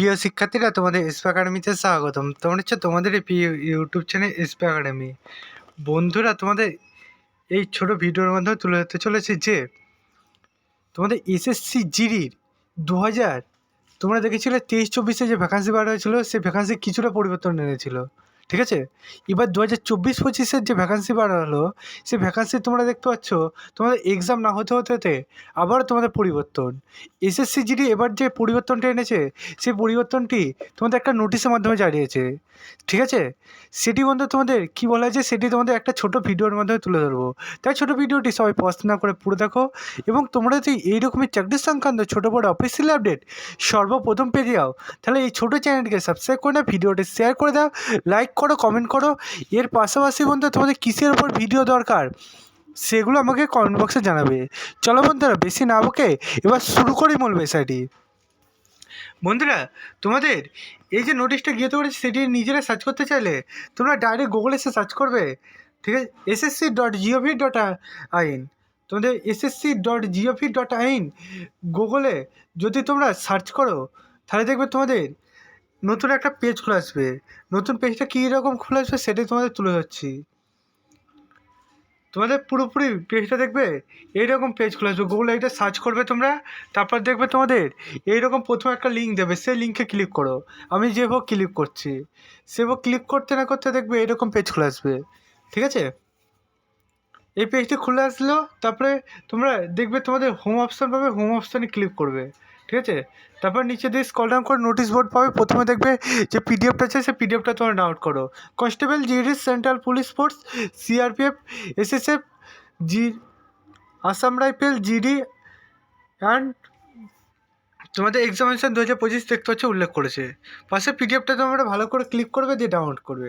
প্রিয় শিক্ষার্থীরা, তোমাদের এসপি একাডেমিতে স্বাগতম। তোমার হচ্ছে তোমাদের এই প্রিয় ইউটিউব চ্যানেল এসপি একাডেমি বন্ধুরা, তোমাদের এই ছোট ভিডিওর মাধ্যমে তুলে ধরতে চলেছে যে, তোমাদের এসএসসি জিডির দু হাজার তোমরা দেখেছিলে তেইশ চব্বিশে যে ভ্যাকান্সি বার হয়েছিল, সেই ভ্যাকান্সি কিছুটা পরিবর্তন এনেছিল। ঠিক আছে? এবার দু হাজার চব্বিশ পঁচিশের যে ভ্যাকান্সি বার হলো সেই ভ্যাকান্সি তোমরা দেখতে পাচ্ছ, তোমাদের এক্সাম না হতে হতে হতে আবার তোমাদের পরিবর্তন। এসএসসি জিডি এবার যে পরিবর্তনটা এনেছে, সেই পরিবর্তনটি তোমাদের একটা নোটিশের মাধ্যমে জানিয়েছে। ঠিক আছে? সেটি বন্ধু তোমাদের, কি বলা হয়েছে সেটি তোমাদের একটা ছোট ভিডিওর মাধ্যমে তুলে ধরবো। তাই ছোট ভিডিওটি সবাই পছন্দ না করে পুরো দেখো এবং তোমরা যদি এইরকমই চাকরি সংক্রান্ত ছোটো বড় অফিসিয়াল আপডেট সর্বপ্রথম পেয়ে যাও, তাহলে এই ছোটো চ্যানেলটিকে সাবস্ক্রাইব করে নাও ভিডিওটি শেয়ার করে দাও লাইক করো কমেন্ট করো। এর পাশাপাশি বন্ধু, তোমাদের কিসের ওপর ভিডিও দরকার? সেগুলো আমাকে কমেন্ট বক্সে জানাবে। চলো বন্ধুরা, বেশি না বকে, এবার শুরু করি মূল বিষয়টি। বন্ধুরা, তোমাদের এই যে নোটিশটা গিয়ে করেছে সেটি নিজেরা সার্চ করতে চাইলে, তোমরা ডাইরেক্ট গুগলে এসে সার্চ করবে। ঠিক আছে? এসএসসি ডট জিওভি ডট আইন তোমাদের এসএসসি ডট জিওভি ডট আইন গুগলে যদি তোমরা সার্চ করো, তাহলে দেখবে তোমাদের নতুন একটা পেজ খুলে আসবে। নতুন পেজটা কী রকম খুলে আসবে সেটাই তোমাদের তুলে ধরছি। তোমাদের পুরোপুরি পেজটা দেখবে, এইরকম পেজ খুলে আসবে। গুগলে এটা সার্চ করবে তোমরা, তারপর দেখবে তোমাদের এইরকম প্রথমে একটা লিঙ্ক দেবে। সেই লিঙ্কে ক্লিক করো। আমি যেভাবে ক্লিক করছি। সেভাবে ক্লিক করতে না করতে দেখবে এরকম পেজ খুলে আসবে। ঠিক আছে? এই পেজটি খুলে আসলো, তারপরে তোমরা দেখবে তোমাদের হোম অপশান পাবে হোম অপশানে ক্লিক করবে। ঠিক আছে? তারপর নিচে দিয়ে স্কল ডাউন করে নোটিশ বোর্ড পাবে। প্রথমে দেখবে যে পিডিএফটা আছে সে পিডিএফটা তোমরা ডাউনলোড করো। Constable GD central police force CRPF SSF G Assam rifle GD and তোমাদের এক্সামিনেশন দু হাজার পঁচিশ দেখতে হচ্ছে, উল্লেখ করেছে। পাশে পিডিএফটা তোমরা ভালো করে ক্লিক করবে, দিয়ে ডাউনলোড করবে।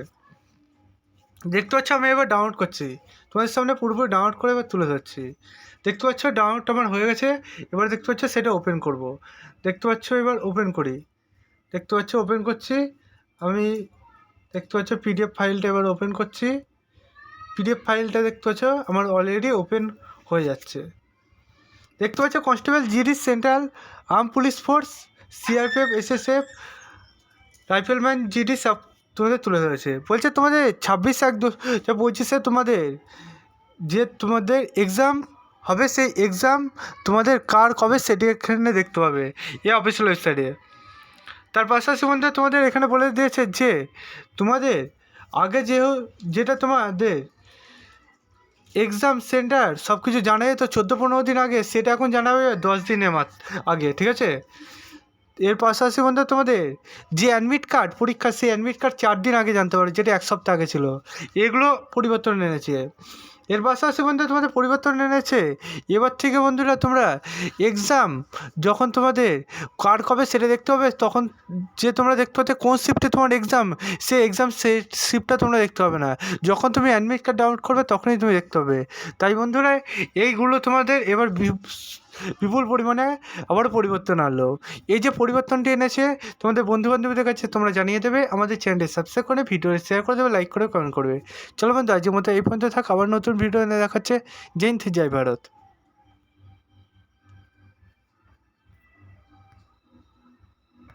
দেখতে পাচ্ছ আমি এবার ডাউনলোড করছি। তোমাদের সামনে পুরোপুরি ডাউনলোড করে এবার তুলে ধরছি। দেখতে পাচ্ছ ডাউনলোড আমার হয়ে গেছে, এবার দেখতে পাচ্ছ সেটা ওপেন করব। দেখতে পাচ্ছ এবার ওপেন করি। দেখতে পাচ্ছ ওপেন করছি, আমি দেখতে পাচ্ছ পিডিএফ ফাইলটা এবার ওপেন করছি। পিডিএফ ফাইলটা দেখতে পাচ্ছ আমার অলরেডি ওপেন হয়ে যাচ্ছে। দেখতে পাচ্ছ constable GD central arm police force CRPF SSF rifleman GD সব তোমাদের তুলে ধরেছে। বলছে তোমাদের ছাব্বিশ এক দু পঁচিশে তোমাদের যে তোমাদের এক্সাম হবে, সেই এক্সাম তোমাদের কার কবে সেটি এখানে দেখতে পাবে, এ অফিসিয়াল ওয়েবসাইটে তার পাশাপাশি বন্ধু তোমাদের এখানে বলে দিয়েছে যে, তোমাদের আগে যে যেটা তোমাদের এক্সাম সেন্টার সব কিছু জানা যেত চোদ্দ পনেরো দিন আগে, সেটা এখন জানাবে দশ দিনের মাত্র আগে, ঠিক আছে? এর পাশাপাশি বন্ধু তোমাদের যে অ্যাডমিট কার্ড পরীক্ষা, সেই অ্যাডমিট কার্ড চার দিন আগে জানতে পারো, যেটা এক সপ্তাহ আগে ছিল। এগুলো পরিবর্তন এনেছে। এর পাশাপাশি বন্ধু তোমাদের পরিবর্তন এনেছে। এবার থেকে বন্ধুরা তোমরা এক্সাম যখন তোমাদের কার কবে সেটা দেখতে হবে তখন যে তোমরা দেখতে পাবে কোন শিফটে তোমার এক্সাম সে এক্সাম সেই শিফটটা তোমরা দেখতে হবে না। যখন তুমি অ্যাডমিট কার্ড ডাউনলোড করবে, তখনই তুমি দেখতে হবে তাই বন্ধুরা, এইগুলো তোমাদের এবার বিপুল পরিমাণে আবার পরিবর্তন আনলো। এই যে পরিবর্তনটি এনেছে, তোমাদের বন্ধু বান্ধবীদের কাছে তোমরা জানিয়ে দেবে, আমাদের চ্যানেলটি সাবস্ক্রাইব করে ভিডিও শেয়ার করে দেবে লাইক করে কমেন্ট করবে। চলো বন্ধু, আজকের মতো এই পর্যন্ত থাক, আবার নতুন ভিডিও এনে দেখাচ্ছে জেন থে জয় ভারত।